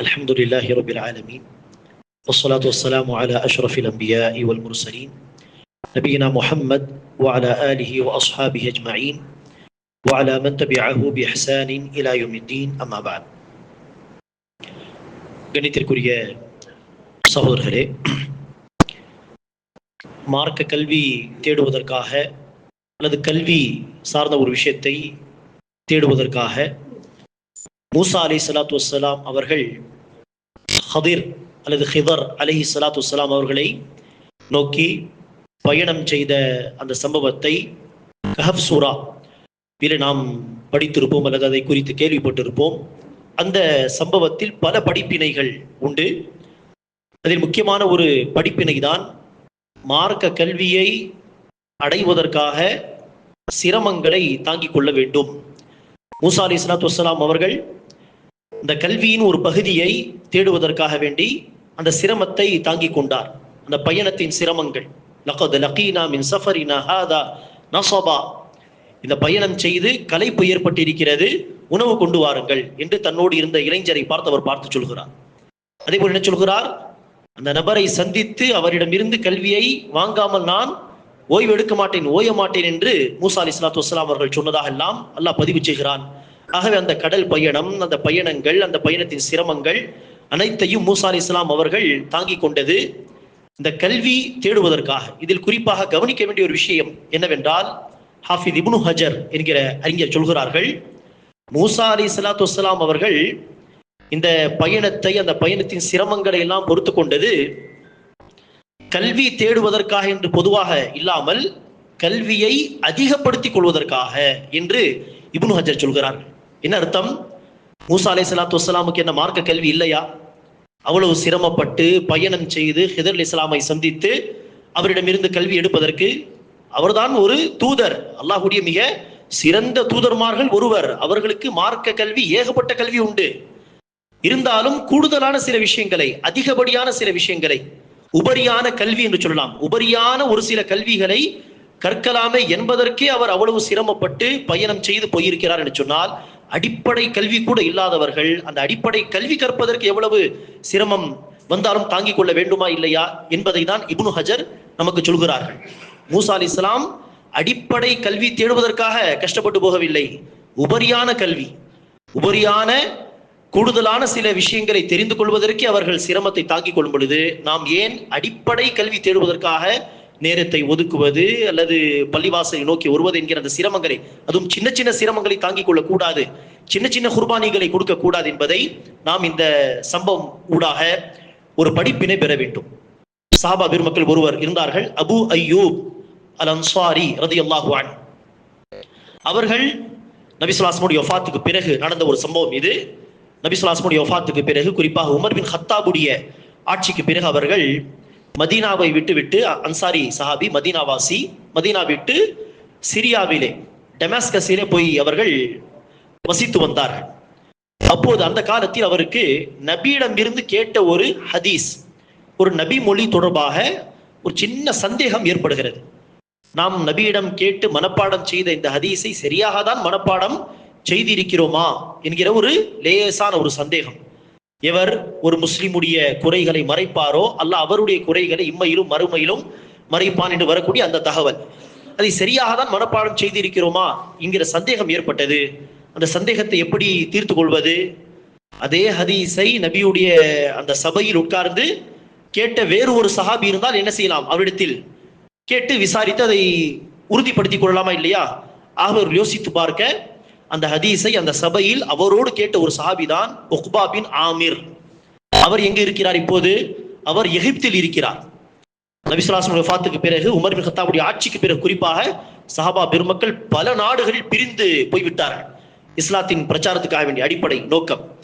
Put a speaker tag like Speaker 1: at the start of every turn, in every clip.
Speaker 1: الحمد لله رب العالمين والصلاة والسلام على أشرف الأنبياء والمرسلين نبينا محمد وعلى آله وأصحابه أجمعين وعلى من تبعه بإحسان إلى يوم الدين أما بعد கணித்திற்குரிய சகோதரர்களே மார்க்க கல்வி தேடுவதற்காக அல்லது கல்வி சார்ந்த ஒரு விஷயத்தை தேடுவதற்காக மூசா அலி சலாத்து வசலாம் அவர்கள் ஹதிர் அல்லது ஹிதர் அலஹி சலாத்து வசலாம் அவர்களை நோக்கி பயணம் செய்த அந்த சம்பவத்தை கஹப் சூரா இதில் நாம் படித்திருப்போம் அல்லது அதை குறித்து கேள்விப்பட்டிருப்போம். அந்த சம்பவத்தில் பல படிப்பினைகள் உண்டு. அதில் முக்கியமான ஒரு படிப்பினை தான் மார்க்க கல்வியை அடைவதற்காக சிரமங்களை தாங்கிக் கொள்ள வேண்டும். மூசா அலி இஸ்லாத்து வசலாம் அவர்கள் இந்த கல்வியின் ஒரு பகுதியை தேடுவதற்காக வேண்டி அந்த சிரமத்தை தாங்கிக் கொண்டார். அந்த பயணத்தின் சிரமங்கள். லகத் லகீனா மின் சஃபரினா ஹாதா நசபா இந்த பயணம் செய்து கலைப்பு ஏற்பட்டிருக்கிறது. உணவு கொண்டு வாருங்கள் என்று தன்னோடு இருந்த இளைஞரை பார்த்து அவர் பார்த்து சொல்கிறார். அதே போல் என்ன சொல்கிறார்? அந்த நபரை சந்தித்து அவரிடமிருந்து கல்வியை வாங்காமல் நான் ஓய்வெடுக்க மாட்டேன் ஓய மாட்டேன் என்று மூசா அலி இஸ்லாத்து வஸ்லாம் அவர்கள் சொன்னதாக எல்லாம் அல்லாஹ் பதிவு செய்கிறான். ஆகவே அந்த கடல் பயணம் அந்த பயணங்கள் அந்த பயணத்தின் சிரமங்கள் அனைத்தையும் மூசா அலி இஸ்லாம் அவர்கள் தாங்கிக் கொண்டது. இந்த கல்வி தேடுவதற்காக. இதில் குறிப்பாக கவனிக்க வேண்டிய ஒரு விஷயம் என்னவென்றால் ஹாஃபித் இப்னு ஹஜர் என்கிற அறிஞர் சொல்கிறார்கள் மூசா அலி சலாத்து வலாம் அவர்கள் இந்த பயணத்தை அந்த பயணத்தின் சிரமங்களை எல்லாம் பொறுத்து கொண்டது. கல்வி தேடுவதற்காக என்று பொதுவாக இல்லாமல் கல்வியை அதிகப்படுத்திக் கொள்வதற்காக என்று இப்னு ஹஜர் சொல்கிறார்கள். என்ன அர்த்தம்? மூசா அலை சலாத்து வசலாமுக்கு என்ன மார்க்க கல்வி இல்லையா? அவ்வளவு சிரமப்பட்டு பயணம் செய்து ஹிதர் அலி இஸ்லாமை சந்தித்து அவரிடமிருந்து கல்வி எடுப்பதற்கு அவர்தான் ஒரு தூதர். அல்லாஹுடைய மிக சிறந்த தூதர்மார்கள் ஒருவர். அவர்களுக்கு மார்க்க கல்வி ஏகப்பட்ட கல்வி உண்டு. இருந்தாலும் கூடுதலான சில விஷயங்களை அதிகப்படியான சில விஷயங்களை உபரியான கல்வி என்று சொல்லலாம். உபரியான ஒரு சில கல்விகளை கற்கலாமே என்பதற்கே அவர் அவ்வளவு சிரமப்பட்டு பயணம் செய்து போயிருக்கிறார் என்று சொன்னால் அடிப்படை கல்வி கூட இல்லாதவர்கள் அந்த அடிப்படை கல்வி கற்பதற்கு எவ்வளவு சிரமம் வந்தாலும் தாங்கிக் கொள்ள வேண்டுமா இல்லையா என்பதை தான் இப்னு ஹஜர் நமக்கு சொல்கிறார்கள். மூசா அலி இஸ்லாம் அடிப்படை கல்வி தேடுவதற்காக கஷ்டப்பட்டு போகவில்லை. உபரியான கல்வி உபரியான கூடுதலான சில விஷயங்களை தெரிந்து கொள்வதற்கு அவர்கள் சிரமத்தை தாங்கிக் கொள்ளும் பொழுது நாம் ஏன் அடிப்படை கல்வி தேடுவதற்காக நேரத்தை ஒதுக்குவது அல்லது பள்ளிவாசலை நோக்கி வருவது என்கிற அந்த சிரமங்களை அதுவும் சின்ன சின்ன சிரமங்களை தாங்கிக் கொள்ளக்கூடாது. சின்ன சின்ன குர்பானிகளை கொடுக்க கூடாது என்பதை நாம் இந்த சம்பவம் ஊடாக ஒரு படிப்பினை பெற வேண்டும். சாபா பெருமக்கள் ஒருவர் இருந்தார்கள் அபு ஐயூப் அல் அன்சாரி ரதி அல்லாஹுவான் அவர்கள் நபிசுலாஸ்முடைய ஒஃபாத்துக்கு பிறகு நடந்த ஒரு சம்பவம் இது. நபிசுலாஸ்முடைய ஒஃபாத்துக்கு பிறகு குறிப்பாக உமர் பின் ஹத்தாபுடைய ஆட்சிக்கு பிறகு அவர்கள் மதீனாவை விட்டு விட்டு அன்சாரி சஹாபி மதீனாவாசி மதீனா விட்டு சிரியாவிலே டெமாஸ்கஸிலே போய் அவர்கள் வசித்து வந்தார்கள். அப்போது அந்த காலத்தில் அவருக்கு நபியிடம் இருந்து கேட்ட ஒரு ஹதீஸ் ஒரு நபி மொழி தொடர்பாக ஒரு சின்ன சந்தேகம் ஏற்படுகிறது. நாம் நபியிடம் கேட்டு மனப்பாடம் செய்த இந்த ஹதீஸை சரியாக தான் மனப்பாடம் செய்திருக்கிறோமா? என்கிற ஒரு லேசான ஒரு சந்தேகம். எவர் ஒரு முஸ்லிமுடைய குறைகளை மறைப்பாரோ அல்ல அவருடைய குறைகளை இம்மையிலும் மறுமையிலும் மறைப்பான் என்று வரக்கூடிய அந்த தகவல். அதை சரியாக தான் மனப்பாடம் செய்திருக்கிறோமா என்கிற சந்தேகம் ஏற்பட்டது. அந்த சந்தேகத்தை எப்படி தீர்த்து கொள்வது? அதே ஹதீஸை நபியுடைய அந்த சபையில் உட்கார்ந்து கேட்ட வேறு ஒரு சஹாபி இருந்தால் என்ன செய்யலாம்? அவரிடத்தில் கேட்டு விசாரித்து அதை உறுதிப்படுத்திக் கொள்ளலாமா இல்லையா? ஆக அவர் யோசித்து பார்க்க அந்த ஹதீஸை அந்த சபையில் அவரோடு கேட்ட ஒரு சாபி தான் ஒக்பா பின் ஆமிர். அவர் எங்க இருக்கிறார் இப்போது? அவர் எகிப்தில் இருக்கிறார். நபிசுலாசன் வஃபாத்துக்கு பிறகு உமர் பின் ஹத்தாவுடைய ஆட்சிக்கு பிறகு குறிப்பாக சஹாபா பெருமக்கள் பல நாடுகளில் பிரிந்து போய்விட்டார்கள் இஸ்லாத்தின் பிரச்சாரத்துக்காக வேண்டிய அடிப்படை நோக்கம்.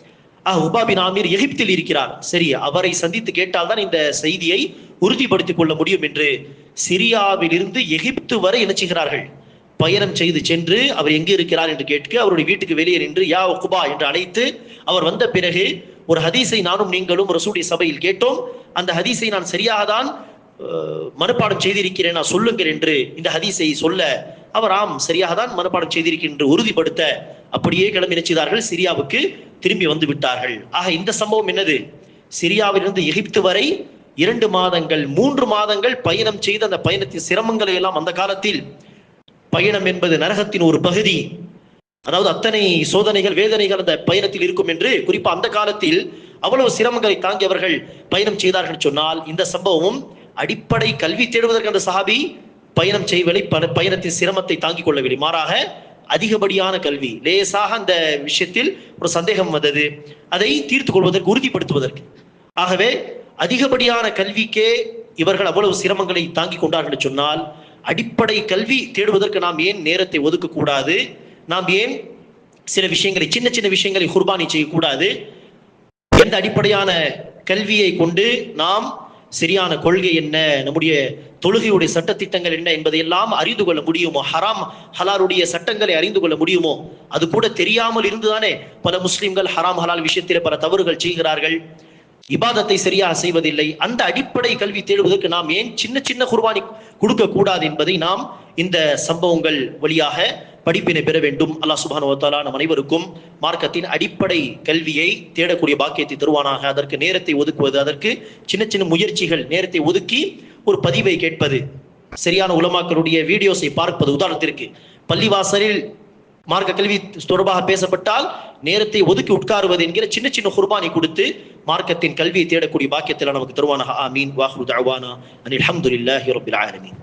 Speaker 1: ஆஹ் உபா பின் ஆமீர் எகிப்தில் இருக்கிறார். சரி அவரை சந்தித்து கேட்டால்தான் இந்த செய்தியை உறுதிப்படுத்திக் கொள்ள முடியும் என்று சிரியாவிலிருந்து எகிப்து வரை என்ன செய்கிறார்கள்? பயணம் செய்து சென்று அவர் எங்கே இருக்கிறார் என்று கேட்க அவருடைய வீட்டுக்கு வெளியே நின்று யா ஒக்குபா என்று அழைத்து அவர் வந்த பிறகு ஒரு ஹதீஸை நானும் நீங்களும் ரசூடைய சபையில் கேட்டோம். அந்த ஹதீஸை நான் சரியாக தான் மனப்பாடம் செய்திருக்கிறேன் நான் சொல்லுங்கள் என்று இந்த ஹதீஸை சொல்ல அவர் ஆம் சரியாக தான் மனப்பாடம் செய்திருக்கிறேன் உறுதிப்படுத்த அப்படியே கிளம்பி நினைச்சார்கள் சிரியாவுக்கு திரும்பி வந்து விட்டார்கள். ஆக இந்த சம்பவம் என்னது? சிரியாவிலிருந்து எகிப்து வரை இரண்டு மாதங்கள் மூன்று மாதங்கள் பயணம் செய்து அந்த பயணத்தின் சிரமங்களை எல்லாம் அந்த காலத்தில் பயணம் என்பது நரகத்தின் ஒரு பகுதி. அதாவது அத்தனை சோதனைகள் வேதனைகள் அந்த பயணத்தில் இருக்கும் என்று குறிப்பா அந்த காலத்தில் அவ்வளவு சிரமங்களை தாங்கி அவர்கள் பயணம் செய்தார்கள் சொன்னால் இந்த சம்பவமும் அடிப்படை கல்வி தேடுவதற்கு அந்த சஹாபி பயணம் செய்வதை பயணத்தின் சிரமத்தை தாங்கிக் கொள்ளவில்லை மாறாக அதிகப்படியான கல்வி லேசாக அந்த விஷயத்தில் ஒரு சந்தேகம் வந்தது. அதை தீர்த்துக் கொள்வதற்கு உறுதிப்படுத்துவதற்கு. ஆகவே அதிகப்படியான கல்விக்கே இவர்கள் அவ்வளவு சிரமங்களை தாங்கிக் கொண்டார்கள் சொன்னால் அடிப்படை கல்வி தேடுவதற்கு நாம் ஏன் நேரத்தை ஒதுக்கக்கூடாது? நாம் ஏன் சில விஷயங்களை சின்ன சின்ன விஷயங்களை குர்பானி செய்யக்கூடாது? எந்த அடிப்படையான கல்வியை கொண்டு நாம் சரியான கொள்கை என்ன நம்முடைய தொழுகையுடைய சட்டத்திட்டங்கள் என்ன என்பதையெல்லாம் அறிந்து கொள்ள முடியுமோ ஹராம் ஹலாருடைய சட்டங்களை அறிந்து கொள்ள முடியுமோ அது கூட தெரியாமல் இருந்துதானே பல முஸ்லிம்கள் ஹராம் ஹலால் விஷயத்தில் பல தவறுகள் செய்கிறார்கள். இபாதத்தை சரியாக செய்வதில்லை. அந்த அடிப்படை கல்வி தேடுவதற்கு நாம் ஏன் சின்ன சின்ன குர்பானி கொடுக்க கூடாது என்பதை நாம் இந்த சம்பவங்கள் வழியாக படிப்பினை பெற வேண்டும். அல்லாஹ் சுபானுவத்தாலா நம் அனைவருக்கும் மார்க்கத்தின் அடிப்படை கல்வியை தேடக்கூடிய பாக்கியத்தை தருவானாக. அதற்கு நேரத்தை ஒதுக்குவது அதற்கு சின்ன சின்ன முயற்சிகள் நேரத்தை ஒதுக்கி ஒரு பதிவை கேட்பது. சரியான உலமாக்களுடைய வீடியோஸை பார்ப்பது. உதாரணத்திற்கு பள்ளிவாசலில் மார்க்க கல்வி தொடர்பாக பேசப்பட்டால் நேரத்தை ஒதுக்கி உட்காருவது என்கிற சின்ன சின்ன குர்பானி கொடுத்து மார்க்கத்தின் கல்வியை தேடக்கூடிய பாக்கியத்தில் நமக்கு தருவானாக ஆமீன் வாஹ்ரு தஅவானா அனில் ஹம்துலில்லாஹி ரப்பில் ஆலமீன்